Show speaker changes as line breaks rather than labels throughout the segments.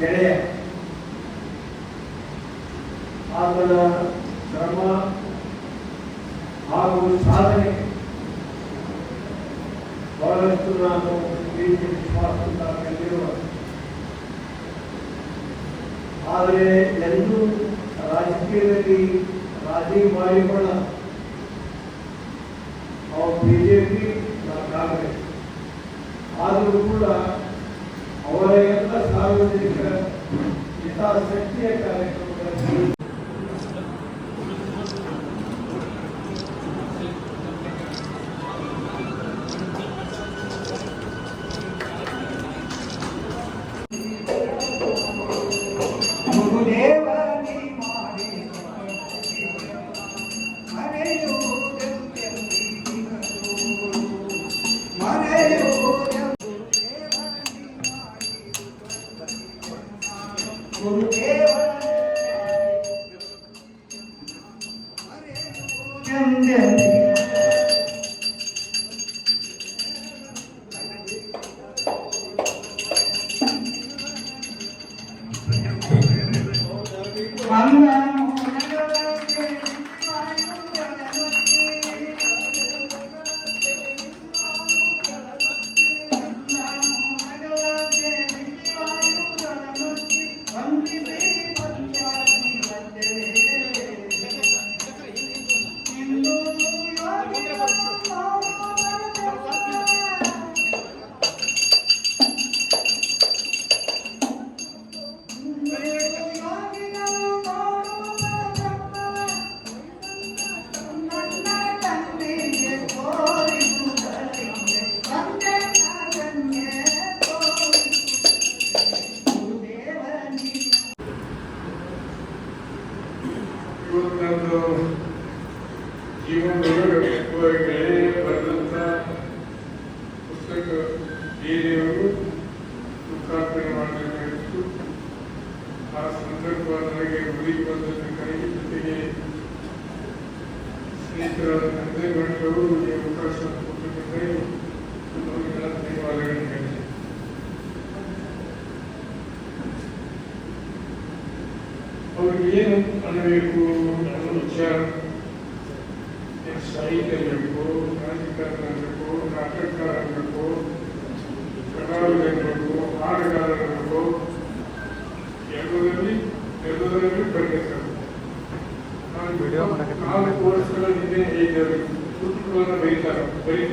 ಗೆಳೆಯ ಆತನ ಶ್ರಮ ಹಾಗೂ ಸಾಧನೆ. ಬಹಳಷ್ಟು ನಾನು ವಿಶ್ವಾಸದಿಂದ ಕಂಡಿರುವ. ಆದರೆ ಎಂದೂ ರಾಜಕೀಯದಲ್ಲಿ ರಾಜಿ ಮಾಡಿಕೊಳ್ಳ
ಬೇರೆಯವರು ಲೋಕಾರ್ಪಣೆ ಆ ಸಂದರ್ಭ ನನಗೆ ಗುರಿ ಬಂದದ್ದು ಜೊತೆಗೆ ಸ್ನೇಹಿತರಾದ ಗಂಟರು ಈ ಅವಕಾಶ ಕೊಟ್ಟಿದ್ದಾರೆ ಅವರಿಗೆಲ್ಲ ಅವ್ರಿಗೆ ಏನು ಅನ್ನಬೇಕು ಅನ್ನೋ ವಿಚಾರ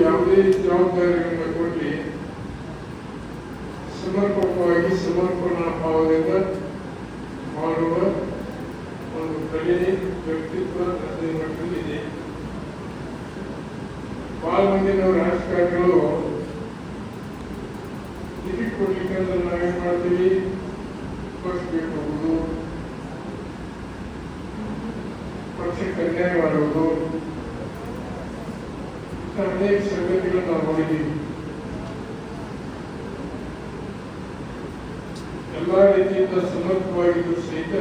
ಯಾವುದೇ ಜವಾಬ್ದಾರಿಗಳನ್ನು ಕೊಟ್ಟು ಸಮರ್ಪಕವಾಗಿ ಸಮರ್ಪಣಾ ಭಾವದಿಂದ ಮಾಡುವ ಒಂದು ಕಲೆ ವ್ಯಕ್ತಿತ್ವ ರಾಜ್ಯ ಮಟ್ಟದಲ್ಲಿ ಇದೆ. ಬಹಳ ರಾಜಕಾರಣಿಗಳು ಟಿಕೆಟ್ ಕೊಡ್ಲಿಕ್ಕೆ ಅಂದ್ರೆ ನಾವೇನ್ ಮಾಡ್ತೀವಿ? ಪಕ್ಷ ಬೇಕು ಹೋಗುದು ಪಕ್ಷಕ್ಕೆ ಅನ್ಯಾಯ ಮಾಡುವುದು. ಅನೇಕ ನಾವು ಎಲ್ಲ ರೀತಿಯಿಂದ ಸಮರ್ಥವಾಗಿದ್ದು ಸಹಿತ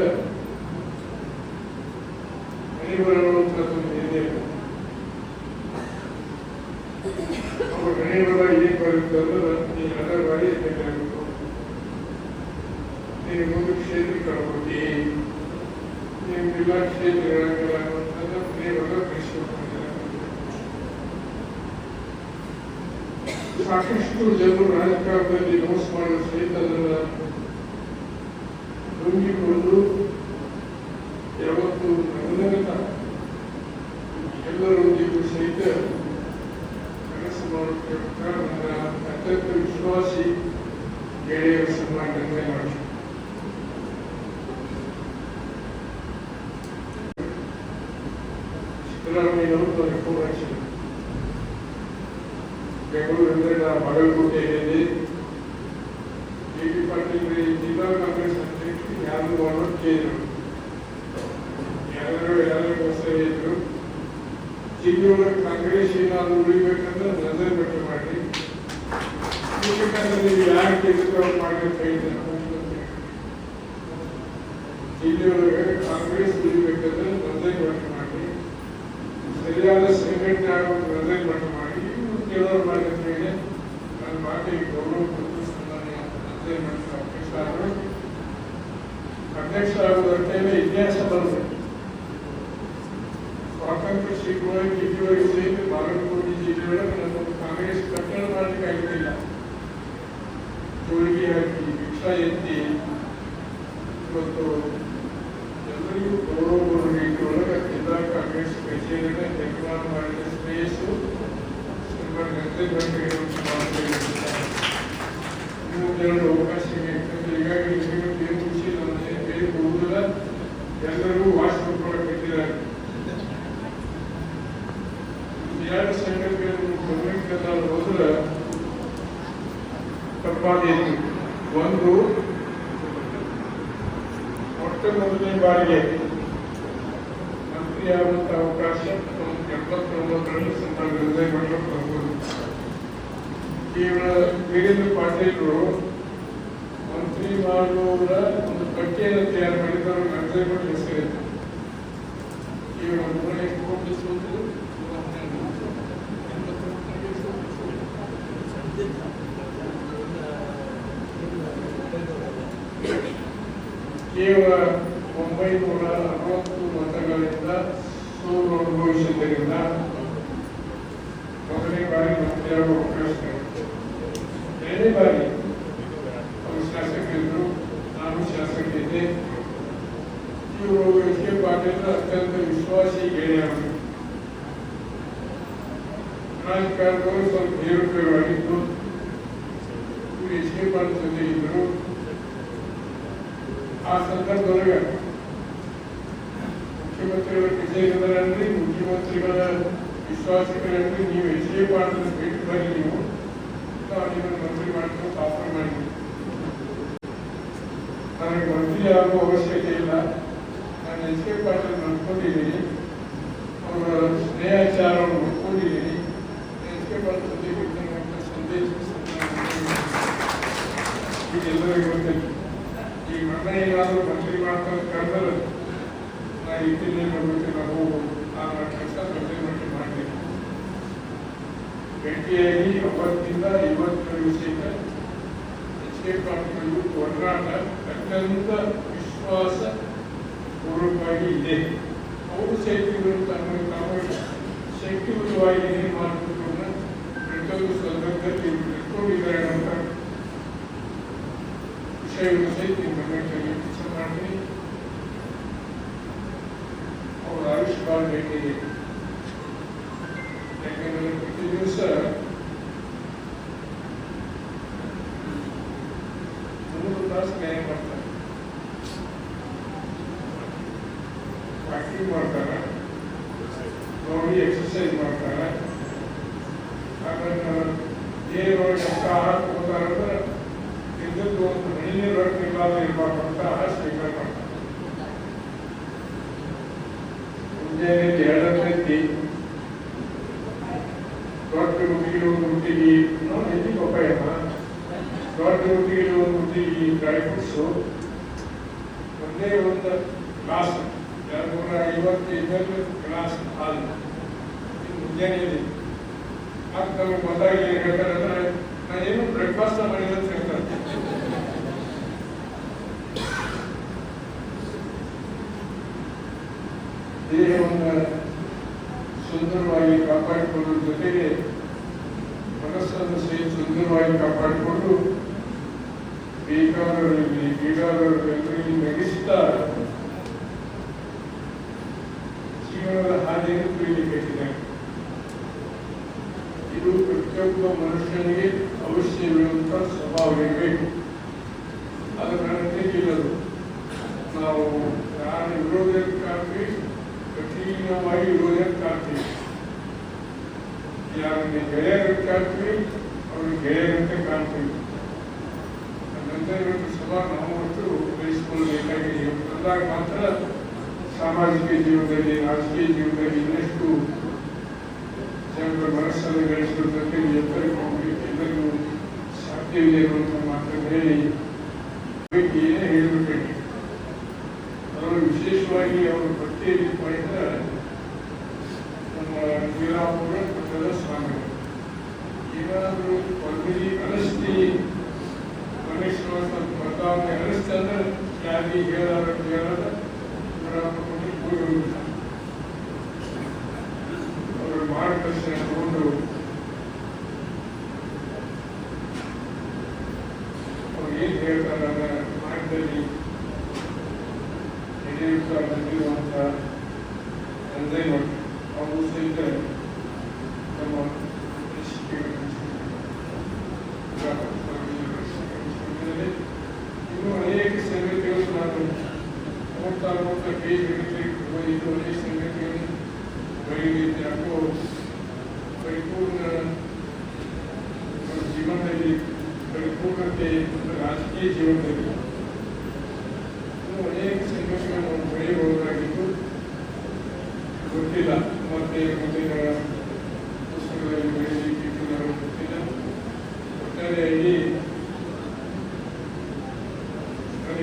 ಮನೆಬರುವಂಥದ್ದು ಇದೆ. ಅವರು ನೀವು ನೀವು ಮನೆಯೊಳಗ ಕಳಿಸ್ಕೊಡ್ತಾರೆ ಸಾಕಷ್ಟು ಜನರು ರಾಜಕಾರಣದಲ್ಲಿ ಮೋಸ ಮಾಡುವ ಸಹಿತ ಅದನ್ನು ನುಂಗಿಕೊಂಡು ನನ್ನಂತ ಎಲ್ಲರೊಂದಿಗೂ ಸಹಿತ ಕೆಲಸ ಮಾಡುತ್ತಿರುವ ನನ್ನ ಅತ್ಯಂತ ವಿಶ್ವಾಸಿ ಗೆಳೆಯರ ಸನ್ಮಾನ ಮಾಡಿ ಸಿದ್ದರಾಮಯ್ಯನವರು ನನಗೆ ಫೋನ್ ಹಚ್ಚಿದರು ಬೆಂಗಳೂರಿನಲ್ಲಿ ನಾನು ಬಾಗಲಕೋಟೆಯಲ್ಲಿ ಬಿ ಪಾಟೀಲ್ ರೀ ಜಿಲ್ಲಾ ಕಾಂಗ್ರೆಸ್ ಅಧ್ಯಕ್ಷರು ಯಾರು ಮಾಡೋದು ಕೇಳಿದರು. ಯಾರು ಯಾರು ಇದ್ರು ಜಿಲ್ಲೆಯೊಳಗೆ ಕಾಂಗ್ರೆಸ್ ಏನಾದ್ರು ಉಳಿಬೇಕಂದ್ರೆ ನಜರ್ ಬೆಟ್ಟ ಮಾಡಿ ಉಳಿಬೇಕಂದ್ರೆ ನೀವು ಯಾರು ಅವ್ರು ಮಾಡಬೇಕು ಜಿಲ್ಲೆಯೊಳಗೆ ಕಾಂಗ್ರೆಸ್ ಉಳಿಬೇಕಂದ್ರೆ ನಜರ್ ಬೆಟ್ಟ ಮಾಡಿ ಸರಿಯಾದ ಸಂಘಟನೆ ಆಗೋದು ನಜರ್ ಬೆಟ್ಟ ಮಾಡಿ ಇವ್ರು ಕೇಳೋರು ಮಾಡಿದ ಮೇಲೆ ನನ್ನ ಮಾತಿಗೆ ಗೌರವ ಕೊಟ್ಟು ಸನ್ಮಾನ್ಯ ನಜರ್ ಬೆಟ್ಟ ಅಧ್ಯಕ್ಷ ಆದರು ಅಧ್ಯಕ್ಷ ಆಗುವುದಕ್ಕೆ ಇತಿಹಾಸ ಬರಬೇಕು ಸ್ವಾತಂತ್ರ್ಯ ಸಿಗುವವರೆಗೆ ಇಲ್ಲಿವರೆಗೆ ಸಹಿತ ಬಾಗಲಕೋಟೆ ಜಿಲ್ಲೆಯೊಳಗೆ ನಮ್ಮದು ಕಾಂಗ್ರೆಸ್ ಕಟ್ಟಡ ಮಾಡಲಿಕ್ಕೆ ಆಗಿಲ್ಲ ಜೋಳಿಗೆ ಹಾಕಿ ಭಿಕ್ಷಾ ಎತ್ತಿ ಇವತ್ತು ಎಲ್ಲರಿಗೂ ಗೌರವ ಕೊಡುವ ರೀತಿಯೊಳಗೆ ಜಿಲ್ಲಾ ಕಾಂಗ್ರೆಸ್ ಕಚೇರಿನ ನಿರ್ಮಾಣ ಮಾಡಿದ ಸ್ಪೇಸು ಶ್ರೀಮಂತ ಗಂಟೆ ಇನ್ನೂ ಎರಡು ಅವಕಾಶ ಇದೆ ಯಾಕಂದ್ರೆ ಈಗಾಗಲೇ ನಿಮಗೆ ಏನು ಖುಷಿ ನನ್ನ ಬೇರೆ ಹೋಗುದಿಲ್ಲ ಎಲ್ಲರೂ ವಾಸ ಕಟ್ಟಿದ್ದಾರೆ ಎರಡು ಸಂಗತಿಗಳನ್ನು ಗಮನಕ್ಕೆ ನಾವು ಹೋದ್ರೆ ತಪ್ಪಾದೀತು ಒಂದು ಮೊಟ್ಟ ಮೊದಲನೇ ಬಾರಿಗೆ ಮಂತ್ರಿಯಾಗುವಂತ ಅವಕಾಶ ಮಾಡಲು ಬರ್ಬೋದು ಕೇವಲ ವೀರೇಂದ್ರ ಪಾಟೀಲ್ರು ಮಂತ್ರಿ ಮಾಡುವವರ ಒಂದು ಪಟ್ಟಿಯನ್ನು ತಯಾರು ಮಾಡಿದವರು ನಿರ್ಣಯ ಮಾಡಿ ಹೆಸರಿತ್ತು ಕೇವಲ ಕೋಟಿ ಸೋತು ಕೇವಲ ಒಂಬೈನೂರ ಅರವತ್ತು ಅನುಭವಿಸಿದ್ದರಿಂದ ಮೊದಲನೇ ಬಾರಿ ಮಂತ್ರಿಯಾಗುವ ಅವಕಾಶ ಸಿಕ್ಕಿತು. ಎರಡನೇ ಬಾರಿ ಅವರು ಶಾಸಕರಿದ್ದರು ನಾನು ಶಾಸಕರಿದ್ದೆ ಇವರು ಎಚ್ ಕೆ ಪಾಟೀಲ್ ಅತ್ಯಂತ ವಿಶ್ವಾಸಿ ಗೆಳೆಯರು ರಾಜಕಾರಣದವರು ಸ್ವಲ್ಪ ಏರುಪೇರಾಗಿದ್ದು ಇವರು ಎಚ್ ಕೆ ಪಾಟೀಲ್ ಜೊತೆ ಇದ್ದರು ಆ ಸಂದರ್ಭದೊಳಗೆ ಮುಖ್ಯಮಂತ್ರಿಗಳ ವಿಜಯನಗರನ್ರಿ ಮುಖ್ಯಮಂತ್ರಿಗಳ ವಿಶ್ವಾಸಿಗಳನ್ರಿ ನೀವು ಹೆಚ್ಚಿಗೆ ಪಾಟೀಲ್ ಭೇಟಿ ಬನ್ನಿ ನೀವು. ನಿಮ್ಮನ್ನು ಮಂತ್ರಿ ಮಾಡ್ಕೊಂಡು ಆಫರ್ ಮಾಡಿದ್ವಿ ನನಗೆ ಮಂತ್ರಿ ಆಗುವ ಅವಶ್ಯಕತೆ ಇಲ್ಲ. ನಾನು ಎಚ್ ಕೆ ಪಾಟೀಲ್ ಅವರ ಸ್ನೇಹಾಚಾರವನ್ನು ನೋಡ್ಕೊಂಡಿದ್ದೀನಿ. ಎಚ್ ಕೆ ಪಾಟೀಲ್ ಸಂದೇಶ ಇದೆಲ್ಲರಿಗೂ ಗೊತ್ತಿಲ್ಲ ಈ ಮನೆ ಏನಾದರೂ ಮಂತ್ರಿ ಕರೆದ್ರೆ ನಾ ಇದ್ದೀನಿ ಬರ್ಬೇಕು ನಾವು ಆ ಕೆಲಸ ಮಂತ್ರಿ ಮಂತ್ರಿ ಮಾಡ್ತೀನಿ ಭೇಟಿಯಾಗಿ ಅವತ್ತಿಂದ ಇವತ್ತಿನ ವಿಷಯಕ್ಕೆ ಎಚ್ ಕೆ ಪಾಟೀಲ್ ಅತ್ಯಂತ ವಿಶ್ವಾಸ ಪೂರ್ವಕವಾಗಿ ಇದೆ. ಅವರು ಸಹಿತ ತಮ್ಮ ತಾವು ಶಕ್ತಿಯುತವಾಗಿ ಏನು ಮಾಡಬೇಕು ಅನ್ನೋ ಪ್ರತಿಯೊಂದು ಸಂದರ್ಭದಲ್ಲಿ ಇಟ್ಕೊಂಡಿದ್ದಾರೆ ಅಂತ ವಿಷಯವನ್ನು ಸಹಿತ ನಿಮ್ಮ ಗಮನಕ್ಕೆ ಆಯುಷ್ಮಾನ್ ಭೇಟಿ ಯಾಕಂದ್ರೆ ಪ್ರತಿ ದಿವಸ ಮೂರು ತಾಸು ನ್ಯಾಯ ಮಾಡ್ತಾರೆ ವಾಕಿಂಗ್ ಮಾಡ್ತಾರೆ ನೋಡಿ ಎಕ್ಸರ್ಸೈಸ್ ಮಾಡ್ತಾರೆ ಆಮೇಲೆ ದೇಹದೊಳಗೆ ಎಷ್ಟು ಆಹಾರ ತಗೋತಾರೆ ಅಂದ್ರೆ ಇದ್ದದ್ದು ಒಂದು ಹನಿ ನೀರು ಇಲ್ಲದ ಇರಬಾರ್ದು ಅಂತ ಆಹಾರ ಸ್ವೀಕಾರ ಮಾಡ್ತಾರೆ ಮುಂಜಾನೆ ಎರಡನೇ ದೊಡ್ಡ ಹುಡುಗಿಗೆ ಒಂದು ಹುಟ್ಟಿಗೆ ನೋಡಿ ಎಲ್ಲಿ ಪಪ್ಪಾಯಮ್ಮ ದೊಡ್ಡ ಹುಡುಗಿಗೆ ಒಂದು ಹುಟ್ಟಿಗೆ ಡ್ರೈ ಫ್ರೂಟ್ಸು ಒಂದೇ ಒಂದು ಗ್ಲಾಸ್ ಎರಡ್ನೂರ ಐವತ್ತು ಎಂಬತ್ತು ಗ್ಲಾಸ್ ಹಾಲು ಇದು ಮುಂಜಾನೆ ಇದೆ ಮತ್ತೆ ನಮಗೆ ಬಂದಾಗ ಏನು ಹೇಳ್ತಾರೆ ಅಂದ್ರೆ ನಾನು ಏನು ಬ್ರೇಕ್ಫಾಸ್ಟ್ ಮಾಡಿಲ್ಲ ಅಂತ ಹೇಳ್ತಾರೆ ದೇಹವನ್ನು ಸುಂದರವಾಗಿ ಕಾಪಾಡಿಕೊಳ್ಳುವ ಜೊತೆಗೆ ಮನಸ್ಸನ್ನು ಸಹಿತ ಸುಂದರವಾಗಿ ಕಾಪಾಡಿಕೊಂಡು ಬೇಕಾದವರಲ್ಲಿ ಬೀಗಾದವರಲ್ಲಿ ನಗಿಸ್ತಾ ಜೀವನದ ಹಾದಿಯನ್ನು ತಿಳಿಯಬೇಕಿದೆ ಇದು ಪ್ರತಿಯೊಬ್ಬ ಮನುಷ್ಯನಿಗೆ ಅವಶ್ಯವಿರುವಂತಹ ಸ್ವಭಾವ ಇರಬೇಕು ಸಾಮಾಜಿಕ ಜೀವನದಲ್ಲಿ ರಾಜಕೀಯ ಜೀವನದಲ್ಲಿ ಇನ್ನಷ್ಟು ಜನರ ಮನಸ್ಸನ್ನು ಗಳಿಸುವುದಕ್ಕೆ ಎತ್ತರಕ್ಕೆ ಹೋಗಲಿಕ್ಕೆ ಎಲ್ಲರಿಗೂ ಸಾಧ್ಯವಿದೆ ಅನ್ನುವಂಥ ಮಾತನ್ನು ಹೇಳಿ ಅದಕ್ಕೆ ಏನೇ ಹೇಳಬೇಕಾಗಿ ಅವರು ವಿಶೇಷವಾಗಿ ಅವರು ಪಟ್ಟಿಯಲ್ಲಿ ಮಾಡಿದ ನಮ್ಮ ವೀರಾಪುರ ಮಠದ ಸ್ವಾಮಿಗಳು. ಏನಾದರೂ ಒಂದಿಗೆ ಅನಿಸ್ತಿ ಮನುಷ್ಯನ ಸ್ವಲ್ಪ ಬದಲಾವಣೆ ಅನಿಸ್ತಂದ್ರೆ ಯಾರಿಗೆ ಹೇಳಾರ ಹೇಳದ ವೀರಾಪುರದಲ್ಲಿ ಕೂಡಿ ಹೋಗ್ಬಿಡ್ತಾರೆ. ಅವರ ಮಾರ್ಗದರ್ಶನ ತಗೊಂಡು ಅವ್ರು ಏನ್ ಹೇಳ್ತಾರೆ ಅದರ ಮಾರ್ಗದಲ್ಲಿ ನಡೆಯುತ್ತಾ ಬಂದಿರುವಂಥ ತಂದೆ ಮತ್ತು ಅವು ಸಹಿತ ನಮ್ಮ ಅನಿಸಿಕೆಗಳನ್ನು ಹಂಚಿಕೊಂಡಿದ್ದಾರೆ. ಇನ್ನೂ ಅನೇಕ ಸಂಗತಿಗಳು ನಾನು ನೋಡ್ತಾ ನೋಡ್ತಾ ಕೈ ಹಿಡಿದ್ರೆ ಇದು ಅನೇಕ ಸಂಗತಿಗಳನ್ನು ಬರೀಲಿಕ್ಕೆ ಯಾಕೋ ಪರಿಪೂರ್ಣ ನಮ್ಮ ಜೀವನದಲ್ಲಿ ಪರಿಪೂರ್ಣತೆ ಮತ್ತು ರಾಜಕೀಯ ಜೀವನದಲ್ಲಿ ಇನ್ನೂ ಅನೇಕ ಸಂಘರ್ಷಗಳನ್ನು ನಾವು ಬರೆಯಬಹುದಾಗಿದ್ದು ಗೊತ್ತಿಲ್ಲ ಮತ್ತೆ ಮುಂದಿನ ಪುಸ್ತಕದಲ್ಲಿ ಬರೆಯಲಿಕ್ಕೆ ನನಗೆ ಗೊತ್ತಿಲ್ಲ ಒಟ್ಟಾರೆಯಾಗಿ ನನಗೆ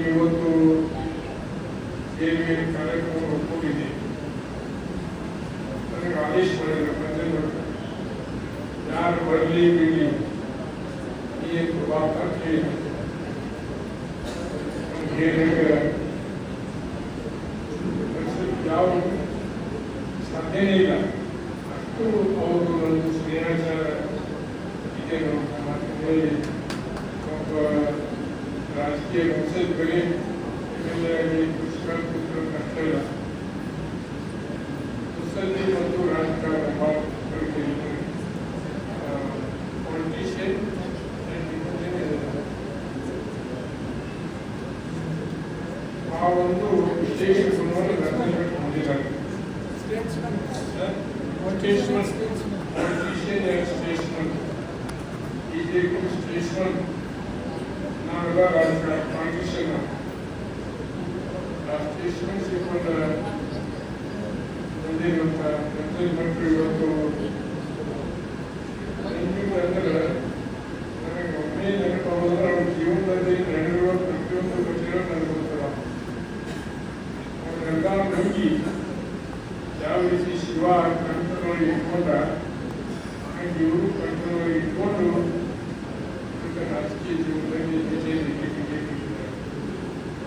ಇವತ್ತು ಬೇರೆ ಬೇರೆ ಕಾರ್ಯಕ್ರಮ ಒಪ್ಪಿಕೊಂಡಿದೆ ನನಗೆ ಆದೇಶ ಮಾಡಿದ್ರು ಪಂಚಾಯತ್ ಯಾರು ಬರಲಿ ಬಿಡಲಿ ಈ ಪ್ರಭಾವ ಅಂತ ಹೇಳಿ ನಮ್ಗೆ ಹೇಳಿದಾಗ ಅನ್ಸುತ್ತೆ ಯಾವ ಸಾಧ್ಯನೇ ಇಲ್ಲ ಅಷ್ಟು ಅವರು ಒಂದು ಸ್ನೇಹಾಚಾರ ಇದೆ ಅನ್ನುವಂಥ ಮಾತನ್ನು ಹೇಳಿ ಒಬ್ಬ ರಾಜಕೀಯ ವಂಶದ ಬೆಲೆ ಎಮ್ಮೆಲ್ಲೆಯಾಗಿ ಕೃಷಿಕರ ಪುತ್ರ ಕಷ್ಟ ಇಲ್ಲ ಮುಸಲ್ಮಿ ಮತ್ತು ರಾಜಕಾರಣ ಭಾಳ ಕಲಿತಿದ್ದಾರೆ ಪೊಲಿಟಿಷಿಯನ್ ಆ ಒಂದು ವಿಶೇಷ ಸಂಬಂಧ ಹೊಂದಿದ್ದಾರೆ ನಾವೆಲ್ಲ ರಾಜಕಾರಣ ಪೊಲಿಟಿಷಿಯನ್ ಸ್ಟೇಟ್ಸ್ಮನ್ಶಿಪ್ ಅಂತ ಹೊಂದಿರುವಂಥ ಮಕ್ಕಳು ಇವತ್ತು ಹೆಂಗಿಂದ ಅಂದ್ರೆ ನನಗೆ ಒಮ್ಮೆ ನೆನಪಾಗೋದ್ರೆ ಅವ್ರ ಜೀವನದಲ್ಲಿ ನಡೆದಿರುವ ಪ್ರತಿಯೊಂದು ಗೊತ್ತಿರೋ ನನಗೆ ಗೊತ್ತಿಲ್ಲ ಅವರೆಲ್ಲ ನಂಬಿ ಯಾವ ರೀತಿ ಶಿವ ಕಂಠನೊಳಗೆ ಇಟ್ಕೊಂಡ ಹಾಗೆ ಇವರು ಕಂಠನೊಳಗೆ ಇಟ್ಕೊಂಡು ಇವತ್ತು ರಾಜಕೀಯ ಜೀವನದಲ್ಲಿ ಬಿಜೆಪಿ ಮನೆಯಾಗ ಹೇಳಿದ್ರು ರಾಜಕೀಯ ಮುಂದೆ ಆಗ್ತೋ ಇಲ್ಲೋ ಗೊತ್ತಿಲ್ಲ ಯಾರು ಪ್ರಕಾರ ಆಗಬಹುದು ಇನ್ನು ಭವಿಷ್ಯ ಇದೆ ಭವಿಷ್ಯ ಇದೆ ಒಳ್ಳೆಯ ಆರೋಗ್ಯ ಇದೆ ಭಗವಂತನಲ್ಲಿ ನಾವು ನೀವು ಕೂಡ ಪ್ರಾರ್ಥನೆ ಮಾಡಿಕೊಳ್ಳೋಣ ಇಂಥವ್ರಿಗೆ ಏನಾದರೂ ಅಧಿಕಾರ ಪಕ್ಕ ಸಿಗ್ತದೆ ಸಮಾಜದಲ್ಲಿ ಸಾಕಷ್ಟು ಬದಲಾವಣೆ ತರಲಿಕ್ಕೆ ಸಾಧ್ಯವಿದೆ ತದನಂತರ ಮಾತಾಡಿಸಿ ಹೇಳುವ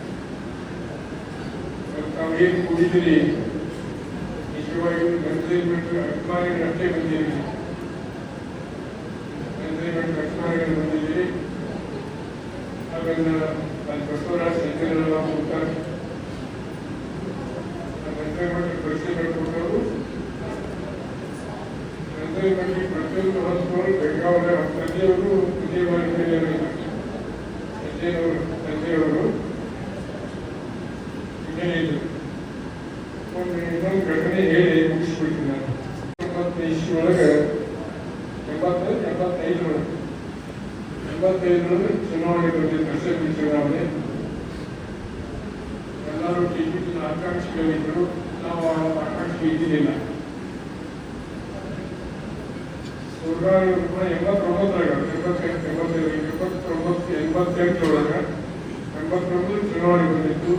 ತಾವೇನು ಕುಡಿದಿರಿ ನಿಜವಾಗಿ ಎಂಜಾಯ್ಮೆಂಟ್ ಅಭಿಮಾನಿಗಳು ಅಷ್ಟೇ ಬಂದಿರಿ. ಎಂಜಾಯ್ಮೆಂಟ್ ಅಭಿಮಾನಿಗಳು ಬಂದಿದ್ದೀರಿ ಅದನ್ನ ಅಲ್ಲಿ ಬಸವರಾಜ ಸಂಜಯನೆಲ್ಲ ಹೋಗ್ತಾರೆ ಎಂಜಾಯ್ಮೆಂಟ್ ಪರಿಚಯ ಮಾಡಿಕೊಂಡವರು ಎಂಜಾಯ್ಮೆಂಟ್ ಪ್ರತಿಯೊಂದು ಹಂತವರು ಬೆಳಗಾವಿಯ ತಂದೆಯವರು ವಿಜಯವಾಣಿ ಮೇಲೆ ಸಂಜಯವರು ತಂದೆಯವರು ಇನ್ನೇನಿದ್ರು ಇನ್ನೊಂದು ಘಟನೆ ಹೇಳಿ ಮುಗಿಸ್ಬಿಡ್ತೀನಿ ನಾನು ಒಳಗೆ ಎಂಬತ್ತ ಎಂಬತ್ತೈದರೊಳಗೆ ಎಂಬತ್ತೈದರೊಳಗೆ ಚುನಾವಣೆ ಬಂದಿದ್ದು ಅಸೆಂಬ್ಲಿ ಚುನಾವಣೆ ಎಲ್ಲರೂ ಟಿಕೆಟ್ ಆಕಾಂಕ್ಷಿಗಳಿದ್ದರು ನಾವು ಆಕಾಂಕ್ಷಿ ಕೂಡ ಎಂಬತ್ತೊಂಬತ್ತರಾಗ ಎಂಬತ್ತೆಂಟು ಬಂದಿತ್ತು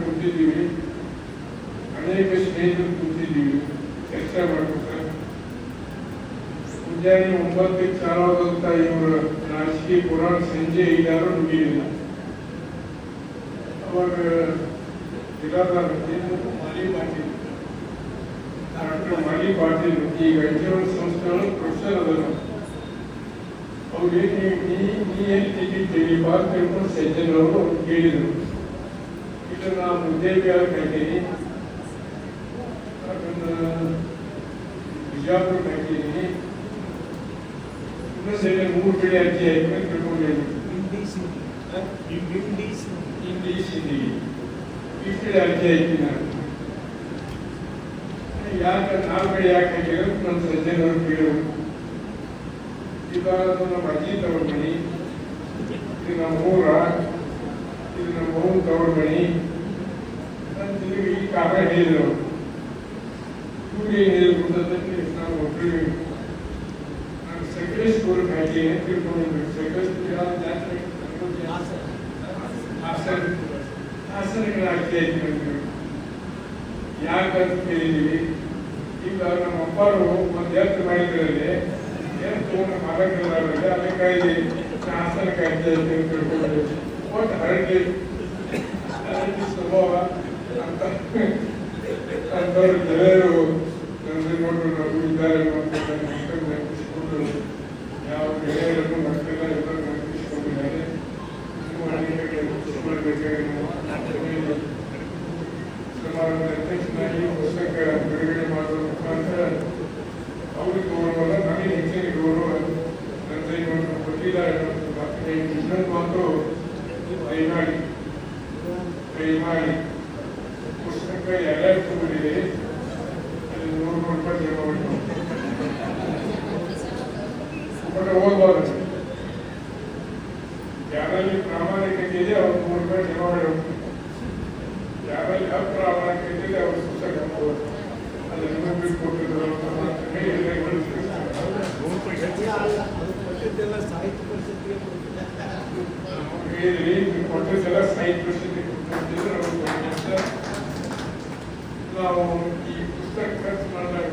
ಕೂತಿದ್ದೀವಿ ಅನೇಕ ಸ್ನೇಹಿತರು ಕೂತಿದ್ದೀವಿ. ಕೆಲಸ ಮಾಡ್ಕೊತಾರೆ ಮುಂಜಾನೆ ಒಂಬತ್ತಕ್ಕೆ ಚಾಲವಾದಂತ ಇವರ ರಾಜಕೀಯ ಪುರಾಣ ಸಂಜೆ ಐದಾರು ನುಡಿಯಿಲ್ಲ ಅವಾಗ ಮಾಲಿ ಪಾಟೀಲ್. ಡಾಕ್ಟರ್ ಪಾಟೀಲ್ ಈಗ ಐದು ಸಂಸ್ಥೆಗಳು ಪ್ರೊಫೆಸರ್ ಅದರ ಅವ್ರಿಗೆ ನೀ ನೀ ಎಲ್ಲಿ ತೆಗಿತೀವಿ ಬಾ ತಿಳ್ಕೊಂಡು ಸಜ್ಜನವರು ಕೇಳಿದರು. ಇಲ್ಲ ನಾವು ಉದ್ಯೋಗ ಹಾಕಿದ್ದೀನಿ ಬಿಜಾಪುರ ಇನ್ನೂ ಇನ್ನೊಂದ್ಸಲ ಮೂರು ಕಡೆ ಅರ್ಜಿ ಹಾಕಿ ತಿಳ್ಕೊಂಡಿದ್ದೀನಿ ಈ ಕಡೆ ಅರ್ಜಿ ಹಾಕಿ ನಾನು. ಯಾಕೆ ನಾಲ್ಕು ಕಡೆ ಯಾಕೆ ಹಾಕಿದ್ರು ನನ್ನ ಸಜ್ಜನವರು ಕೇಳಿದ್ರು ಇವಾಗ ನಮ್ಮ ತವ್ರ ಮನಿ ಇದು ನಮ್ಮ ಊರ. ಇದು ನಮ್ಮ ತವ್ರ ಮನಿ ಅಂತ ಈ ಕಾರಣ ಇವ್ರಿಗೆ ಹೇಳಿದ್ರು ನಾವು ಒಬ್ಬರು ನಾನು ಸೆಕೆಂಡರಿ ಸ್ಕೂಲ್ ಹಾಕಿ ತಿಳ್ಕೊಂಡಿದ್ವಿ ಸೆಕೆಂಡರಿ ಸ್ಕೂಲ್ ಯಾವ ಜಾತ್ರೆ ಹಾಸನ ಹಾಸನಗಳ ಹಾಕಿ ಹಾಕಿ ಯಾಕಂತ ಕೇಳಿದೀವಿ ಈಗ ನಮ್ಮ ಅಪ್ಪರು ಒಂದು ಎತ್ತು ಮಾಡಿದ್ರಲ್ಲಿ ಎತ್ತು ನಮ್ಮ ಮರಗಳಲ್ಲಿ ಅದಕ್ಕಾಗಿ ಹಾಸನಕ್ಕೆ ಅಜ್ಜಿ ಆಯ್ತು ಅಂತ ತಿಳ್ಕೊಂಡಿದ್ವಿ ಒಟ್ಟು ಹರಡಿ ಸ್ವಭಾವ ಅಂತ ಅಂತವ್ರು ಗೆಳೆಯರು ನನ್ನ ನೋಡ್ರು ನಾವು ಇದ್ದಾರೆ ಮಕ್ಕಳು ನೆನಪಿಸ್ಕೊಂಡು ಯಾವ ಗೆಳೆಯರನ್ನು ಮಕ್ಕಳೆಲ್ಲ ಎಲ್ಲರೂ ನೆನಪಿಸ್ಕೊಂಡಿದ್ದಾರೆ ಇನ್ನೂ ಅನೇಕ ನೆನಪಿಸ್ಕೊಳ್ಬೇಕಾಗಿ ನಾವು ಸಮಾರಂಭದ ಅಧ್ಯಕ್ಷನಾಗಿ ಪುಸ್ತಕ ಬಿಡುಗಡೆ ಮಾಡುವ ಮುಖಾಂತರ ಅವ್ರಿಗೆ ಗೌರವಲ್ಲ ನನಗೆ ಹೆಚ್ಚಿನ ಗೌರವ ನನ್ನ ಇವತ್ತು ಕೊಟ್ಟಿದ್ದಾರೆ ಅನ್ನೋದು ಮಾತಿಗೆ ಇನ್ನೊಂದು ಮಾತು ದಯಮಾಡಿ ದಯಮಾಡಿ ಪುಸ್ತಕ ಎಲ್ಲರೂ ತಗೊಂಡಿದೆ ಅಲ್ಲಿ ನೂರು ನೂರು ರೂಪಾಯಿ ಜಮಾ ಮಾಡಿ ಬಟ್ ಓದ್ಬಾರ್ದು ಯಾರಲ್ಲಿ ಪ್ರಾಮಾಣಿಕತೆ ಇದೆ ಅವ್ರು ನೂರು ರೂಪಾಯಿ ಜಮಾ ಮಾಡಿ ಹೋಗ್ತಾರೆ ಯಾರಲ್ಲಿ ಅಪ್ರಾಮಾಣಿಕತೆ ಇದೆ ಅವ್ರು ಪುಸ್ತಕ ಹಾಕ್ಬೋದು ಅದು ನಿಮಗೆ ಕೊಟ್ಟಿದ್ರು ಅಂತ ಮಾತು ಹೇಳಿ ಹೇಳಿದ್ರಿ ನೀವು ಕೊಟ್ಟಿದ್ದೆಲ್ಲ ಸಾಹಿತ್ಯ ಪರಿಷತ್ತಿಗೆ ಕೊಟ್ಟಿದ್ರೆ ಅವ್ರು ಕೊಟ್ಟಿದ್ದ ನಾವು ಈ ಪುಸ್ತಕ ಖರ್ಚು ಮಾಡಿದಾಗ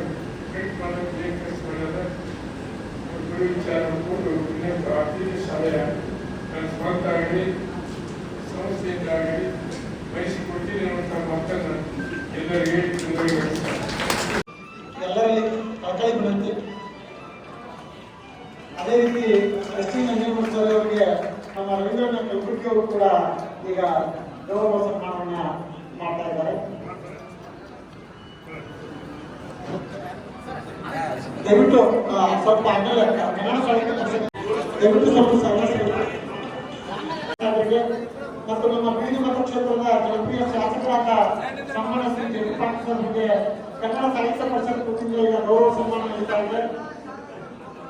ಪ್ರಿಂಟ್ ಮಾಡೋದು ಏನು ಖರ್ಚು ಮಾಡೋದ ಗುರು ವಿಚಾರ ಮಾಡ್ಕೊಂಡು ಇನ್ನೊಂದು ಆರ್ಥಿಕ ಶಾಲೆಯ ನನ್ನ ಸ್ವಂತ ಆಗಲಿ ಸಂಸ್ಥೆಯಿಂದ ಆಗಲಿ ವಹಿಸಿಕೊಟ್ಟಿದೆ ಅನ್ನುವಂಥ ಮಾತನ್ನು ಎಲ್ಲರಿಗೂ ಹೇಳಿ
ಎಲ್ಲರಲ್ಲಿ ಅದೇ ರೀತಿ ಎಸ್ ಟಿ ಅವರಿಗೆ ನಮ್ಮ ರವೀಂದ್ರನಾಥ್ ಕಲಬುರ್ಗಿ ಕೂಡ ಈಗ ಗೌರವ ಸನ್ಮಾನವನ್ನ ಮಾಡ್ತಾ ಇದ್ದಾರೆ ದಯವಿಟ್ಟು ಸ್ವಲ್ಪ ಪರಿಸ್ಥಿತಿ. ದಯವಿಟ್ಟು ಸ್ವಲ್ಪ ಅವರಿಗೆ ಮತ್ತು ನಮ್ಮ ಬೀದಿ ಮತಕ್ಷೇತ್ರದ ಜನಪ್ರಿಯ ಶಾಸಕರಾದ ಸನ್ಮಾನ ಶ್ರೀ ಸರ್ ಕನ್ನಡ ಸಾಹಿತ್ಯ ಪರಿಷತ್ ವತಿಯಿಂದ ಈಗ ಗೌರವ ಸನ್ಮಾನ ನೀಡ್ತಾ ಇದೆ.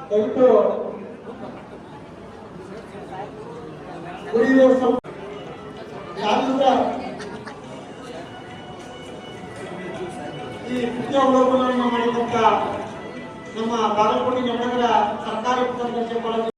ದಯವಿಟ್ಟು ಈ ವಿದ್ಯಾವಲೋಕನವನ್ನು ಮಾಡಿದಂತ ನಮ್ಮ ಬಾಗಲಕೋಟೆ ನಗರ ಸರ್ಕಾರಿ